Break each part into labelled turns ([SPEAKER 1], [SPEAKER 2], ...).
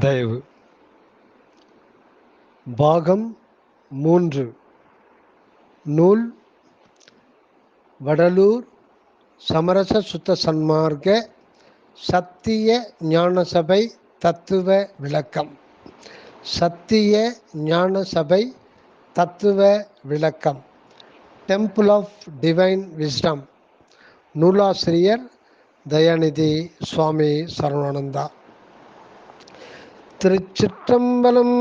[SPEAKER 1] தயவு. பாகம் மூன்று. நூல். வடலூர் சமரச சுத்த சன்மார்க்க சத்திய ஞானசபை தத்துவ விளக்கம். சத்திய ஞானசபை தத்துவ விளக்கம். டெம்பிள் ஆஃப் டிவைன் விஸ்டம் நூலாசிரியர் தயாநிதி சுவாமி சரவணானந்தா திருச்சிற்றம்பலம்.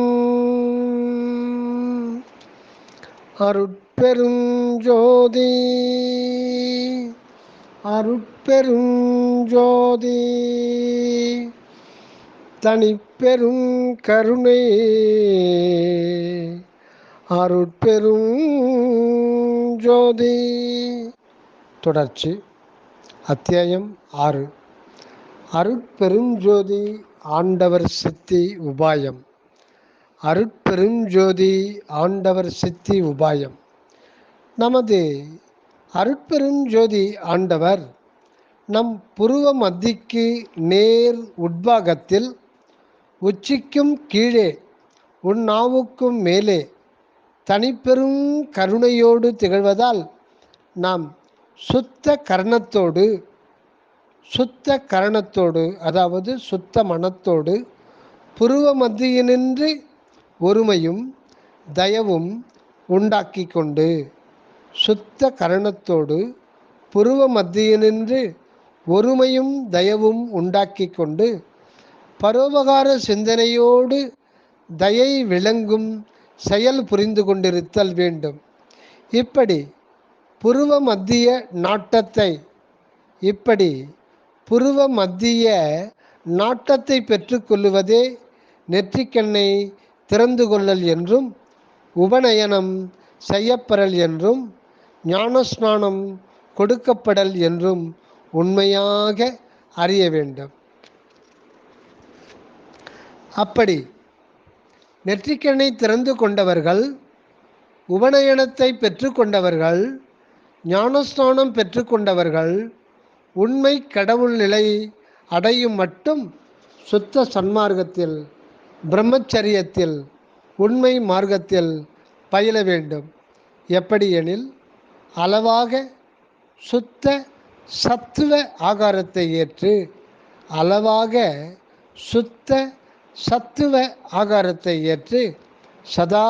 [SPEAKER 1] அருட்பெருஞ்சோதி. அருட்பெருஞ்சோதி. தனிப்பெரும் கருணை அருட்பெரும் ஜோதி தொடர்ச்சி. அத்தியாயம் ஆறு. அருட்பெருஞ்சோதி. ஆண்டவர் சித்தி உபாயம். அருட்பெருஞ்சோதி ஆண்டவர் சித்தி உபாயம். நமது அருட்பெருஞ்சோதி ஆண்டவர் நம் புருவ மத்திக்கு நேர் உட்பாகத்தில் உச்சிக்கும் கீழே உன் நாவுக்கும் மேலே தனிப்பெரும் கருணையோடு திகழ்வதால் நாம் சுத்த கர்ணத்தோடு சுத்த கரணத்தோடு அதாவது சுத்த மனத்தோடு புருவ மத்தியினின்று ஒருமையும் தயவும் உண்டாக்கி கொண்டு சுத்த கரணத்தோடு புருவ மத்தியினின்று ஒருமையும் தயவும் உண்டாக்கி கொண்டு பரோபகார சிந்தனையோடு தயை விளங்கும் செயல் புரிந்து கொண்டிருத்தல் வேண்டும். இப்படி புருவ மத்திய நாட்டத்தை இப்படி புருவ மத்திய நாட்டத்தை பெற்றுக்கொள்ளுவதே நெற்றிக்கண்ணை திறந்து கொள்ளல் என்றும் உபநயனம் செய்யப்பெறல் என்றும் ஞானஸ்நானம் கொடுக்கப்படல் என்றும் உண்மையாக அறிய வேண்டும். அப்படி நெற்றிக்கண்ணை திறந்து கொண்டவர்கள் உபநயனத்தை பெற்றுக்கொண்டவர்கள் ஞானஸ்நானம் பெற்றுக்கொண்டவர்கள் உண்மை கடவுள் நிலை அடையும் மட்டும் சுத்த சன்மார்க்கத்தில் பிரம்மச்சரியத்தில் உண்மை மார்க்கத்தில் பயில வேண்டும். எப்படி எனில் அளவாக சுத்த சத்துவ ஆகாரத்தை ஏற்று அளவாக சுத்த சத்துவ ஆகாரத்தை ஏற்று சதா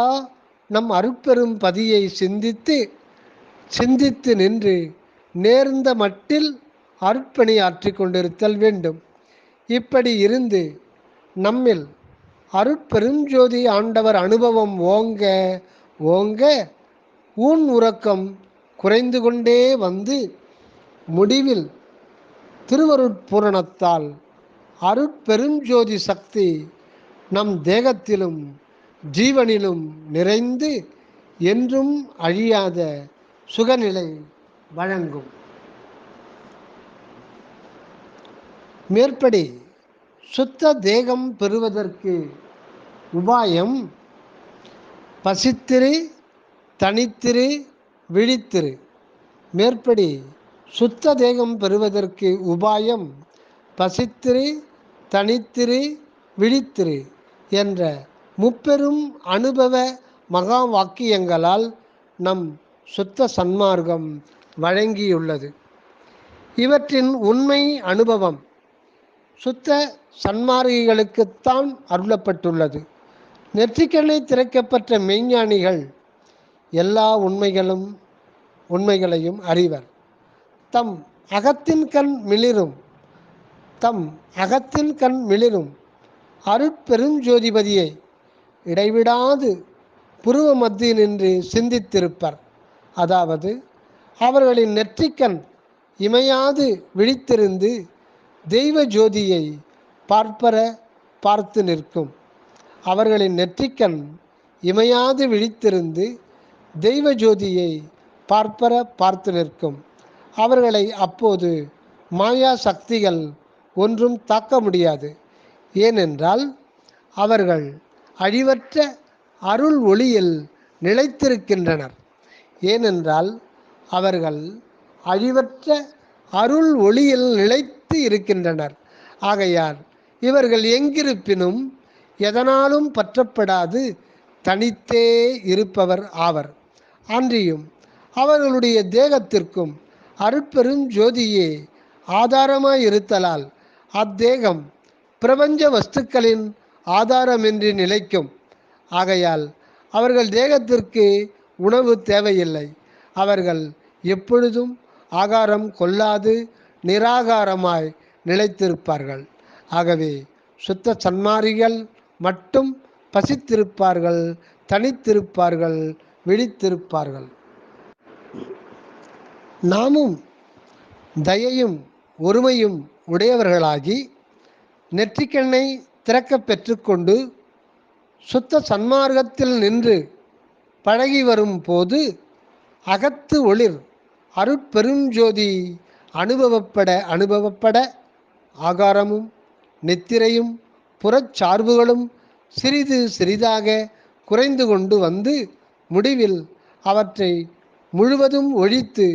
[SPEAKER 1] நம் அருட்பெரும் பதியை சிந்தித்து சிந்தித்து நின்று நேர்ந்த மட்டில் அருட்பணி கொண்டிருத்தல் வேண்டும். இப்படி இருந்து நம்மில் அருட்பெருஞ்சோதி ஆண்டவர் அனுபவம் ஓங்க ஓங்க ஊன் உறக்கம் குறைந்து கொண்டே வந்து முடிவில் திருவருட்பூரணத்தால் அருட்பெருஞ்சோதி சக்தி நம் தேகத்திலும் ஜீவனிலும் நிறைந்து என்றும் அழியாத சுகநிலை வழங்கும். மேற்படி சுத்த தேகம் பெறுவதற்கு உபாயம் பசித்திரு தனித்திரு விழித்திரு. மேற்படி சுத்த தேகம் பெறுவதற்கு உபாயம் பசித்திரு தனித்திரு விழித்திரு என்ற முப்பெரும் அனுபவ மகா வாக்கியங்களால் நம் சுத்த சன்மார்க்கம் வழங்கியுள்ளது. இவற்றின் உண்மை அனுபவம் சுத்த சன்மார்கிகளுக்குத்தான் அருளப்பட்டுள்ளது. நெற்றிக்கண்ணை திறக்கப்பட்ட மெய்ஞானிகள் எல்லா உண்மைகளும் உண்மைகளையும் அறிவர். தம் அகத்தின் கண் மிளிரும் தம் அகத்தின் கண் மிளிரும். அருட்பெருஞ்சோதிபதியை இடைவிடாது புருவ மத்தியில் நின்று சிந்தித்திருப்பர். அதாவது அவர்களின் நெற்றிக்கண் இமையாது விழித்திருந்து தெய்வ ஜோதியை பார்ப்பர பார்த்து நிற்கும். அவர்களின் நெற்றிக்கண் இமையாது விழித்திருந்து தெய்வ ஜோதியை பார்ப்பர பார்த்து நிற்கும். அவர்களை அப்போது மாயா சக்திகள் ஒன்றும் தாக்க முடியாது. ஏனென்றால் அவர்கள் அழிவற்ற அருள் ஒளியில் நிலைத்திருக்கின்றனர். ஏனென்றால் அவர்கள் அழிவற்ற அருள் ஒளியில் நிலைத்து இருக்கின்றனர். ஆகையால் இவர்கள் எங்கிருப்பினும் எதனாலும் பற்றப்படாது தனித்தே இருப்பவர் ஆவர். அன்றியும் அவர்களுடைய தேகத்திற்கும் அருட்பெரும் ஜோதியே ஆதாரமாய் இருத்தலால் அத்தேகம் பிரபஞ்ச வஸ்துக்களின் ஆதாரமின்றி நிலைக்கும். ஆகையால் அவர்கள் தேகத்திற்கு உணவு தேவையில்லை. அவர்கள் எப்பொழுதும் ஆகாரம் கொள்ளாது நிராகாரமாய் நிலைத்திருப்பார்கள். ஆகவே சுத்த சன்மாரிகள் மட்டும் பசித்திருப்பார்கள் தனித்திருப்பார்கள் விழித்திருப்பார்கள். நாமும் தயையும் ஒருமையும் உடையவர்களாகி நெற்றிக்கண்ணை திறக்க பெற்றுக்கொண்டு சுத்த சன்மார்க்கத்தில் நின்று பழகி வரும் போது அகத்து ஒளிர் அருட்பெருஞ்சோதி அனுபவப்பட அனுபவப்பட ஆகாரமும் நித்திரையும் புறச்சார்புகளும் சிறிது சிறிதாக குறைந்து கொண்டு வந்து முடிவில் அவற்றை முழுவதும் ஒழித்து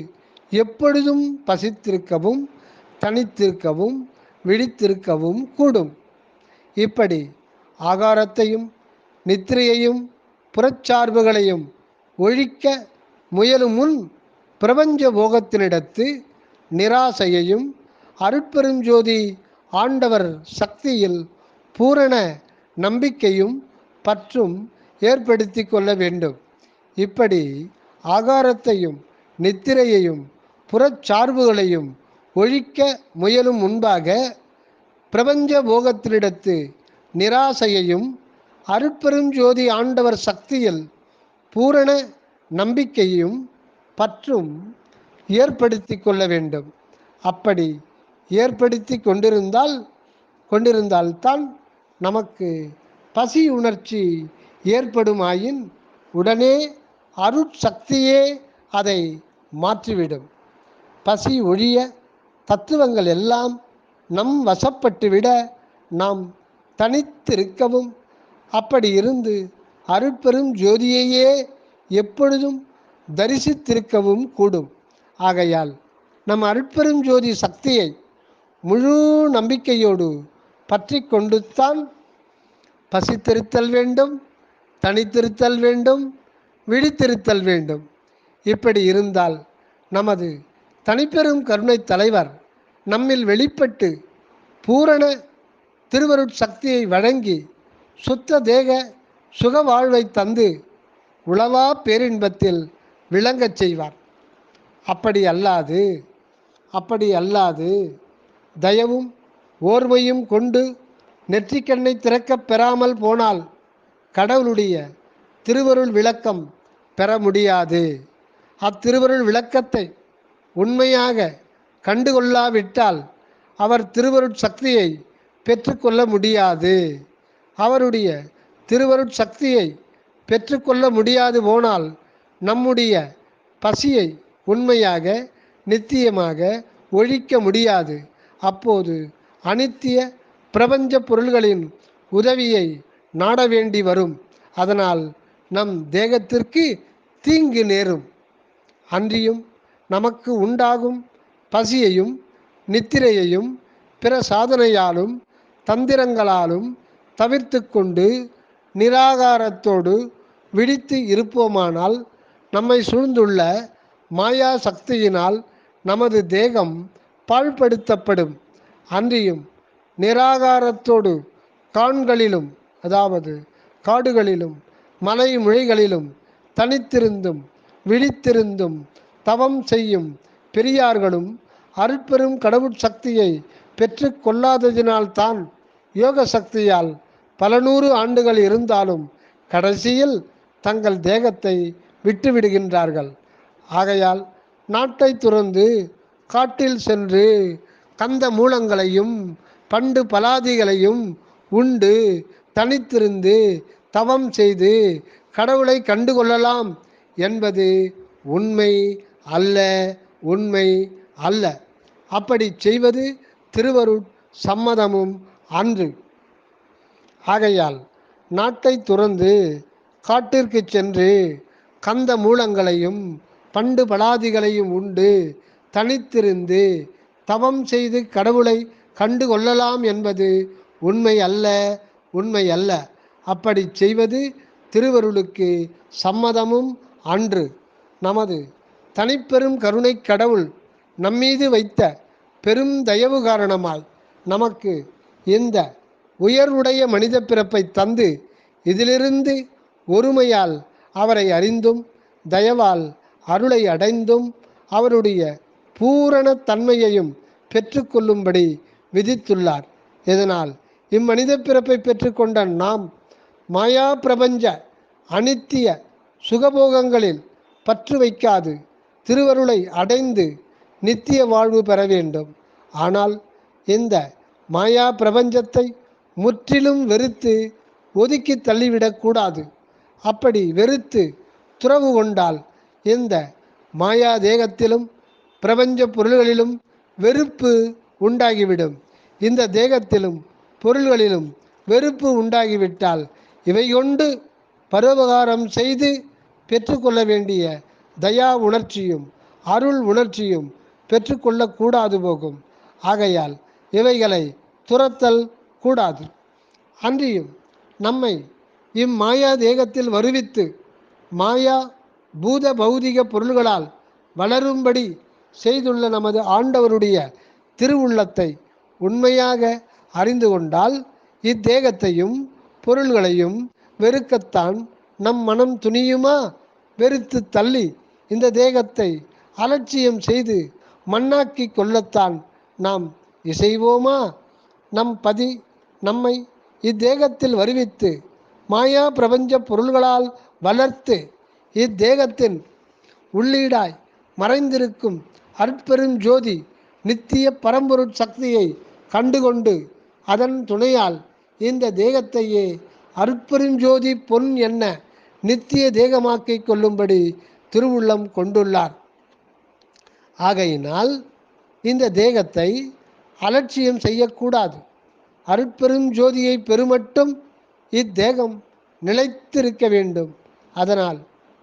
[SPEAKER 1] எப்பொழுதும் பசித்திருக்கவும் தனித்திருக்கவும் விழித்திருக்கவும் கூடும். இப்படி ஆகாரத்தையும் நித்திரையையும் புறச்சார்புகளையும் ஒழிக்க முயலும் முன் பிரபஞ்ச போகத்தினிடத்து நிராசையையும் அருட்பெருஞ்சோதி ஆண்டவர் சக்தியில் பூரண நம்பிக்கையும் பற்றும் ஏற்படுத்தி கொள்ள வேண்டும். இப்படி ஆகாரத்தையும் நித்திரையையும் புறச்சார்புகளையும் ஒழிக்க முயலும் முன்பாக பிரபஞ்ச போகத்தினிடத்து நிராசையையும் அருட்பெருஞ்சோதி ஆண்டவர் சக்தியில் பூரண நம்பிக்கையும் பற்றும் ஏற்படுத்தி கொள்ள வேண்டும். அப்படி ஏற்படுத்தி கொண்டிருந்தால் கொண்டிருந்தால்தான் நமக்கு பசி உணர்ச்சி ஏற்படுமாயின் உடனே அருட்சக்தியே அதை மாற்றிவிடும். பசி ஒழிய தத்துவங்கள் எல்லாம் நம் வசப்பட்டுவிட நாம் தனித்திருக்கவும் அப்படி இருந்து அருட்பெரும் ஜோதியையே எப்பொழுதும் தரிசித்திருக்கவும் கூடும். ஆகையால் நம் அருட்பெரும் ஜோதி சக்தியை முழு நம்பிக்கையோடு பற்றி கொண்டுத்தான் பசித்திருத்தல் வேண்டும் தனித்திருத்தல் வேண்டும் விழித்திருத்தல் வேண்டும். இப்படி இருந்தால் நமது தனிப்பெரும் கருணை தலைவர் நம்மில் வெளிப்பட்டு பூரண திருவருட்சக்தியை வழங்கி சுத்த தேக சுக வாழ்வை தந்து உளவா பேரின்பத்தில் விளங்கச் செய்வார். அப்படி அல்லாது அப்படி அல்லாது தயவும் ஓர்மையும் கொண்டு நெற்றிக்கண்ணை திறக்கப் பெறாமல் போனால் கடவுளுடைய திருவருள் விளக்கம் பெற முடியாது. அத்திருவருள் விளக்கத்தை உண்மையாக கண்டுகொள்ளாவிட்டால் அவர் திருவருட் சக்தியை பெற்றுக்கொள்ள முடியாது. அவருடைய திருவருட் சக்தியை பெற்றுக்கொள்ள முடியாது போனால் நம்முடைய பசியை உண்மையாக நித்தியமாக ஒழிக்க முடியாது. அப்போது அனித்திய பிரபஞ்ச பொருள்களின் உதவியை நாட வேண்டி வரும். அதனால் நம் தேகத்திற்கு தீங்கு நேரும். அன்றியும் நமக்கு உண்டாகும் பசியையும் நித்திரையையும் பிற சாதனையாலும் தந்திரங்களாலும் தவிர்த்து கொண்டு நிராகாரத்தோடு விழித்து இருப்போமானால் நம்மை சூழ்ந்துள்ள மாயா சக்தியினால் நமது தேகம் பாழ்படுத்தப்படும். அன்றியும் நிராகாரத்தோடு காண்களிலும் அதாவது காடுகளிலும் மலை மொழிகளிலும் தனித்திருந்தும் விழித்திருந்தும் தவம் செய்யும் பெரியார்களும் அருட்பெரும் கடவுட் சக்தியை பெற்று கொள்ளாததினால்தான் யோக சக்தியால் பல நூறு ஆண்டுகள் இருந்தாலும் கடைசியில் தங்கள் தேகத்தை விட்டுவிடுகின்றார்கள். ஆகையால் நாட்டை துறந்து காட்டில் சென்று கந்த மூலங்களையும் பண்டு பலாதிகளையும் உண்டு தனித்திருந்து தவம் செய்து கடவுளை கண்டுகொள்ளலாம் என்பது உண்மை அல்ல உண்மை அல்ல. அப்படி செய்வது திருவருட் சம்மதமும் அன்று. ஆகையால் நாட்டை துறந்து காட்டிற்கு சென்று கந்த மூலங்களையும் பண்டு பலாதிகளையும் உண்டு. தனித்திருந்து தவம் செய்து கடவுளை கண்டு கொள்ளலாம் என்பது உண்மை அல்ல உண்மை அல்ல. அப்படி செய்வது திருவருளுக்கு சம்மதமும் அன்று. நமது தனிப்பெரும் கருணை கடவுள் நம்மீது வைத்த பெரும் தயவு காரணமாய் நமக்கு இந்த உயர்வுடைய மனித பிறப்பை தந்து இதிலிருந்து ஒருமையால் அவரை அறிந்தும் தயவால் அருளை அடைந்தும் அவருடைய பூரண தன்மையையும் பெற்றுக்கொள்ளும்படி விதித்துள்ளார். இதனால் இம்மனித பிறப்பை பெற்றுக்கொண்ட நாம் மாயா பிரபஞ்ச அனித்திய சுகபோகங்களில் பற்று வைக்காது திருவருளை அடைந்து நித்திய வாழ்வு பெற வேண்டும். ஆனால் இந்த மாயா பிரபஞ்சத்தை முற்றிலும் வெறுத்து ஒதுக்கி தள்ளிவிடக்கூடாது அப்படி வெறுத்து துறவு கொண்டால் இந்த மாயா தேகத்திலும் பிரபஞ்ச பொருள்களிலும் வெறுப்பு உண்டாகிவிடும். இந்த தேகத்திலும் பொருள்களிலும் வெறுப்பு உண்டாகிவிட்டால் இவை கொண்டு பரோபகாரம் செய்து பெற்றுக்கொள்ள வேண்டிய தயா உணர்ச்சியும் அருள் உணர்ச்சியும் பெற்றுக்கொள்ளக்கூடாது போகும். ஆகையால் இவைகளை துரத்தல் கூடாது. அன்றியும் நம்மை இம்மாயா தேகத்தில் வருவித்து மாயா பூத பௌதிக பொருள்களால் வளரும்படி செய்துள்ள நமது ஆண்டவருடைய திருவுள்ளத்தை உண்மையாக அறிந்து கொண்டால் இத்தேகத்தையும் பொருள்களையும் வெறுக்கத்தான் நம் மனம் துணியுமா? வெறுத்து தள்ளி இந்த தேகத்தை அலட்சியம் செய்து மண்ணாக்கி கொள்ளத்தான் நாம் இசைவோமா? நம் பதி நம்மை இத்தேகத்தில் வருவித்து மாயா பிரபஞ்ச பொருள்களால் வளர்த்து இத்தேகத்தின் உள்ளீடாய் மறைந்திருக்கும் அற்பெரும் ஜோதி நித்திய பரம்பொருட் சக்தியை கண்டுகொண்டு அதன் துணையால் இந்த தேகத்தையே அற்பெருஞ்சோதி பொன் என்ன நித்திய தேகமாக்கிக் கொள்ளும்படி திருவுள்ளம் கொண்டுள்ளார். ஆகையினால் இந்த தேகத்தை அலட்சியம் செய்யக்கூடாது. அருட்பெரும் ஜோதியை பெருமட்டும் இத்தேகம் நிலைத்திருக்க வேண்டும். அதனால்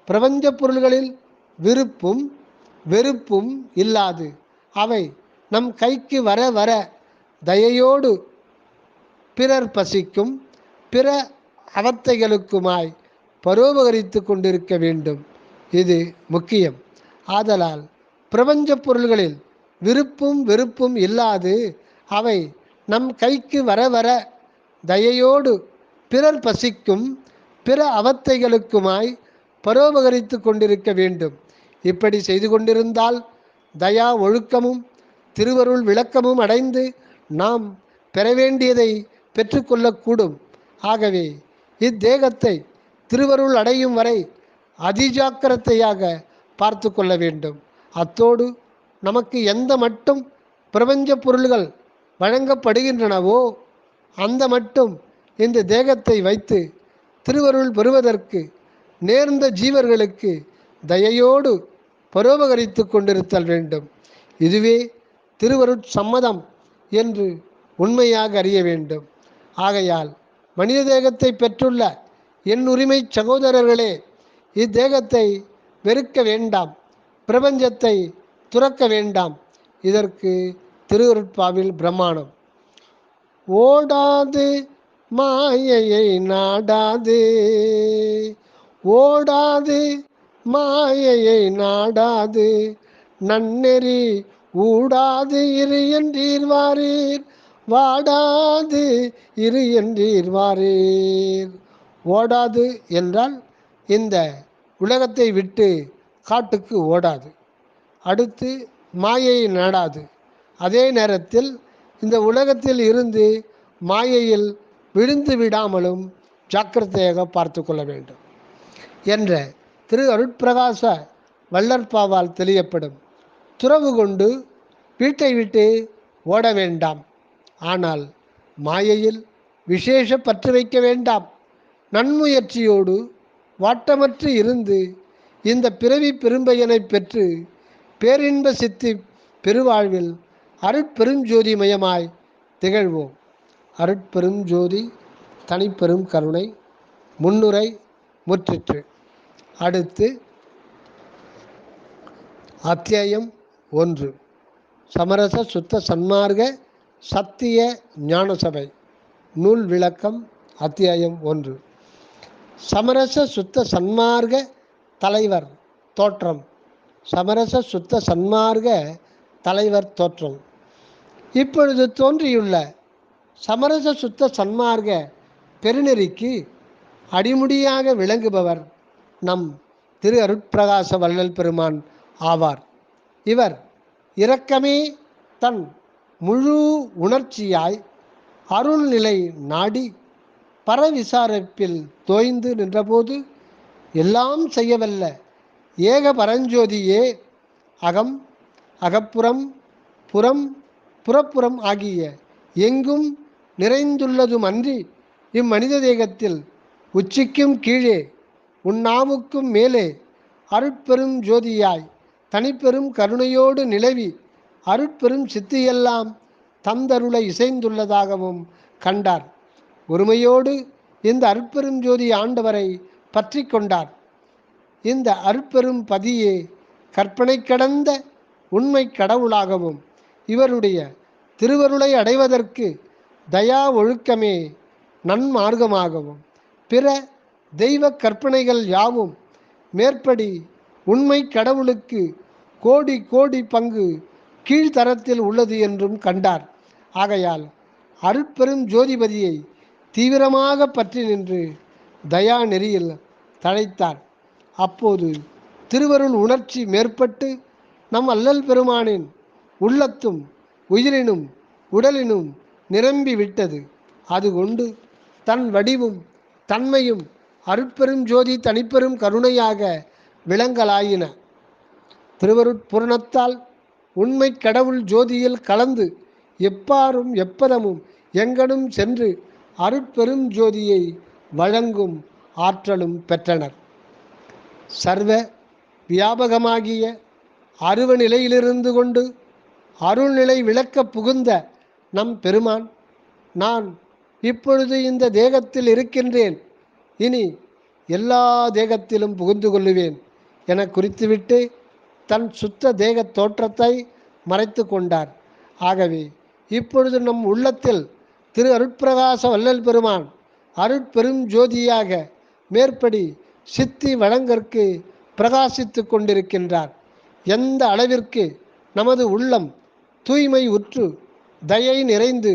[SPEAKER 1] பிரபஞ்ச பொருள்களில் விருப்பும் வெறுப்பும் இல்லாது. அவை நம் கைக்கு வர வர தயையோடு பிறர் பசிக்கும் பிற அவத்தைகளுக்குமாய் பரோபகரித்து கொண்டிருக்க வேண்டும். இது முக்கியம். ஆதலால் பிரபஞ்ச பொருள்களில் விருப்பும் வெறுப்பும் இல்லாது அவை நம் கைக்கு வர வர தயையோடு பிறர் பசிக்கும் பிற அவத்தைகளுக்குமாய் பரோபகரித்து கொண்டிருக்க வேண்டும். இப்படி செய்து கொண்டிருந்தால் தயா ஒழுக்கமும் திருவருள் விளக்கமும் அடைந்து நாம் பெற வேண்டியதை பெற்றுக்கொள்ளக்கூடும் ஆகவே இத்தேகத்தை திருவருள் அடையும் வரை அதிஜாக்கிரத்தையாக பார்த்து கொள்ள வேண்டும். அத்தோடு நமக்கு எந்த மட்டும் பிரபஞ்ச பொருள்கள் வழங்கப்படுகின்றனவோ அந்த மட்டும் இந்த தேகத்தை வைத்து திருவருள் பெறுவதற்கு நேர்ந்த ஜீவர்களுக்கு தயையோடு பரோபகரித்து கொண்டிருத்தல் வேண்டும். இதுவே திருவருட் சம்மதம் என்று உண்மையாக அறிய வேண்டும். ஆகையால் மனித தேகத்தை பெற்றுள்ள என் உரிமை சகோதரர்களே இத்தேகத்தை வெறுக்க வேண்டாம். பிரபஞ்சத்தை துறக்க வேண்டாம். இதற்கு திருவருட்பாவில் பிரமாணம். ஓடாது மாயையை நாடாது. ஓடாது மாயையை நாடாது நன்னெறி ஊடாது இரு என்றீர் வாரீர் வாடாது இரு என்றீர் வாரீர் ஓடாது என்றால் இந்த உலகத்தை விட்டு காட்டுக்கு ஓடாது. அடுத்து மாயையை நாடாது. அதே நேரத்தில் இந்த உலகத்தில் இருந்து மாயையில் விழுந்து விடாமலும் ஜாக்கிரதையாக பார்த்து கொள்ள வேண்டும். என்ற திரு அருட்பிரகாச வல்லற்பாவால் தெளியப்படும். துறவு கொண்டு வீட்டை விட்டு ஓட வேண்டாம். ஆனால் மாயையில் விசேஷ பற்று வைக்க வேண்டாம். நன்முயற்சியோடு வாட்டமற்று இருந்து இந்த பிறவி பெரும்பயனை பெற்று பேரின்ப சித்தி பெருவாழ்வில் அருட்பெருஞ்சோதிமயமாய் திகழ்வோம். அருட்பெருஞ்சோதி தனிப்பெரும் கருணை முன்னுரை முற்றிற்று. அடுத்து அத்தியாயம் ஒன்று. சமரச சுத்த சன்மார்க்க சத்திய ஞானசபை. நூல் விளக்கம் அத்தியாயம் ஒன்று. சமரச சுத்த சன்மார்க்க தலைவர் தோற்றம். சமரச சுத்த சன்மார்க்க தலைவர் தோற்றம். இப்பொழுது தோன்றியுள்ள சமரச சுத்த சன்மார்க்க பெருநெறிக்கு அடிமுடியாக விளங்குபவர் நம் திரு அருட்பிரகாச வள்ளல் பெருமான் ஆவார். இவர் இரக்கமே தன் முழு உணர்ச்சியாய் அருள்நிலை நாடி பரவிசாரிப்பில் தோய்ந்து நின்றபோது எல்லாம் செய்யவல்ல. ஏக பரஞ்சோதியே அகம் அகப்புறம் புறம் புறப்புறம் ஆகிய எங்கும் நிறைந்துள்ளதுமன்றி இம்மனித தேகத்தில் உச்சிக்கும் கீழே உன் நாமுக்கும் மேலே அருட்பெரும் ஜோதியாய் தனிப்பெரும் கருணையோடு நிலவி அருட்பெரும் சித்தியெல்லாம் தந்தருளை இசைந்துள்ளதாகவும் கண்டார். ஒருமையோடு இந்த அருட்பெரும் ஜோதி ஆண்டவரை பற்றி கொண்டார். இந்த அருட்பெரும் பதியே கற்பனை கடந்த உண்மை கடவுளாகவும் இவருடைய திருவருளை அடைவதற்கு தயா ஒழுக்கமே நன்மார்க்கமாகவும் பிற தெய்வ கற்பனைகள் யாவும் மேற்படி உண்மை கடவுளுக்கு கோடி கோடி பங்கு கீழ்த்தரத்தில் உள்ளது என்றும் கண்டார். ஆகையால் அருட்பெரும் ஜோதிபதியை தீவிரமாக பற்றி நின்று தயா நெறியில் தழைத்தார். அப்போது திருவருள் உணர்ச்சி மேற்பட்டு நம் அல்லல் பெருமானின் உள்ளத்தும் உயிரினும் உடலினும் நிரம்பி விட்டது அது கொண்டு தன் வடிவும் தன்மையும் அருட்பெரும் ஜோதி தனிப்பெரும் கருணையாக விளங்கலாயின. திருவருட்பூரணத்தால் உண்மை கடவுள் ஜோதியில் கலந்து எப்பாரும் எப்பதமும் எங்கனும் சென்று அருட்பெரும் ஜோதியை வழங்கும் ஆற்றலும் பெற்றனர். சர்வ வியாபகமாகிய அருவ நிலையிலிருந்து கொண்டு அருள்நிலை விளக்க புகுந்த நம் பெருமான் நான் இப்பொழுது இந்த தேகத்தில் இருக்கின்றேன். இனி எல்லா தேகத்திலும் புகுந்து கொள்ளுவேன் என குறித்துவிட்டு தன் சுத்த தேக தோற்றத்தை மறைத்து கொண்டார். ஆகவே இப்பொழுது நம் உள்ளத்தில் திரு அருட்பிரகாச வல்லல் பெருமான் அருட்பெரும் ஜோதியாக மேற்படி சித்தி வழங்கற்கு பிரகாசித்து கொண்டிருக்கின்றார். எந்த அளவிற்கு நமது உள்ளம் தூய்மை உற்று தயை நிறைந்து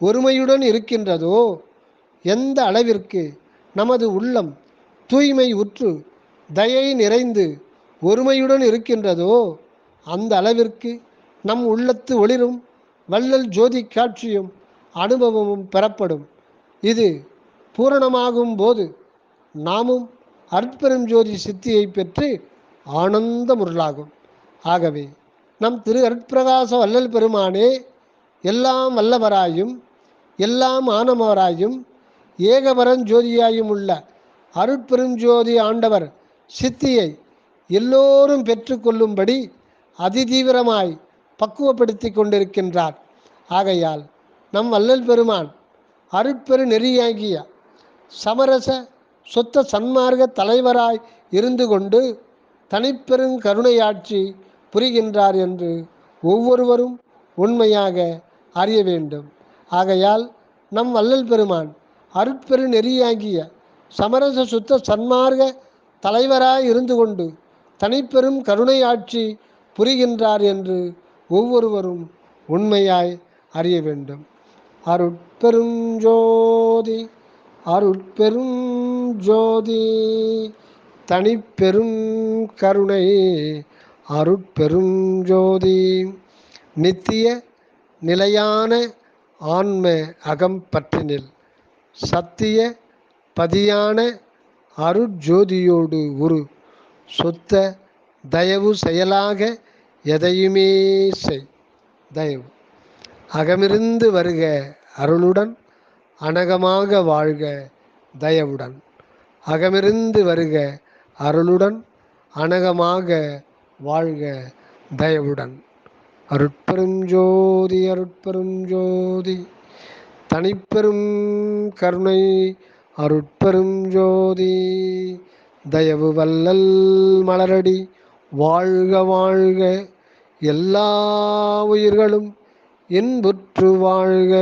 [SPEAKER 1] ஒருமையுடன் இருக்கின்றதோ எந்த அளவிற்கு நமது உள்ளம் தூய்மை உற்று தயை நிறைந்து ஒருமையுடன் இருக்கின்றதோ அந்த அளவிற்கு நம் உள்ளத்து ஒளிரும் வள்ளல் ஜோதி காட்சியும் அனுபவமும் பெறப்படும். இது பூரணமாகும் போது நாமும் அற்பெரும் ஜோதி சித்தியை பெற்று ஆனந்த முருளாகும். ஆகவே நம் திரு அருட்பிரகாச வள்ளல் பெருமானே எல்லாம் வல்லவராயும் எல்லாம் ஆனவராயும் ஏகபரன் ஜோதியாயும் உள்ள அருட்பெருஞ்சோதி ஆண்டவர் சித்தியை எல்லோரும் பெற்றுக்கொள்ளும்படி அதிதீவிரமாய் பக்குவப்படுத்தி கொண்டிருக்கின்றார். ஆகையால் நம் வள்ளல் பெருமான் அருட்பெரு நெறியாகிய சமரச சொத்த சன்மார்க்க தலைவராய் இருந்து கொண்டு தனிப்பெரும் கருணையாட்சி புரிகின்றார் என்று ஒவ்வொருவரும் உண்மையாக அறிய வேண்டும். ஆகையால் நம் வள்ளல் பெருமான் அருட்பெரு நெறியாகிய சமரச சுத்த சன்மார்க தலைவராய் இருந்து கொண்டு தனிப்பெரும் கருணை ஆட்சி புரிகின்றார் என்று ஒவ்வொருவரும் உண்மையாய் அறிய வேண்டும். அருட்பெரும் ஜோதி அருட்பெரும் ஜோதி தனிப்பெரும் கருணை அருட்பெரும் ஜோதி. நித்திய நிலையான ஆன்ம அகம் பற்றினில் சத்திய பதியான அருட்ஜோதியோடு ஒரு சொத்த தயவு செயலாக எதையுமே செய் தயவு. அகமிருந்து வருக அருளுடன் அனகமாக வாழ்க தயவுடன். அகமிருந்து வருக அருளுடன் அனகமாக வாழ்க தயவுடன். அருட்பெரும் ஜோதி அருட்பெரும் ஜோதி தனிப்பெரும் கருணை அருட்பெரும் ஜோதி தயவு வல்லல் மலரடி வாழ்க வாழ்க. எல்லா உயிர்களும் இன்புற்று வாழ்க.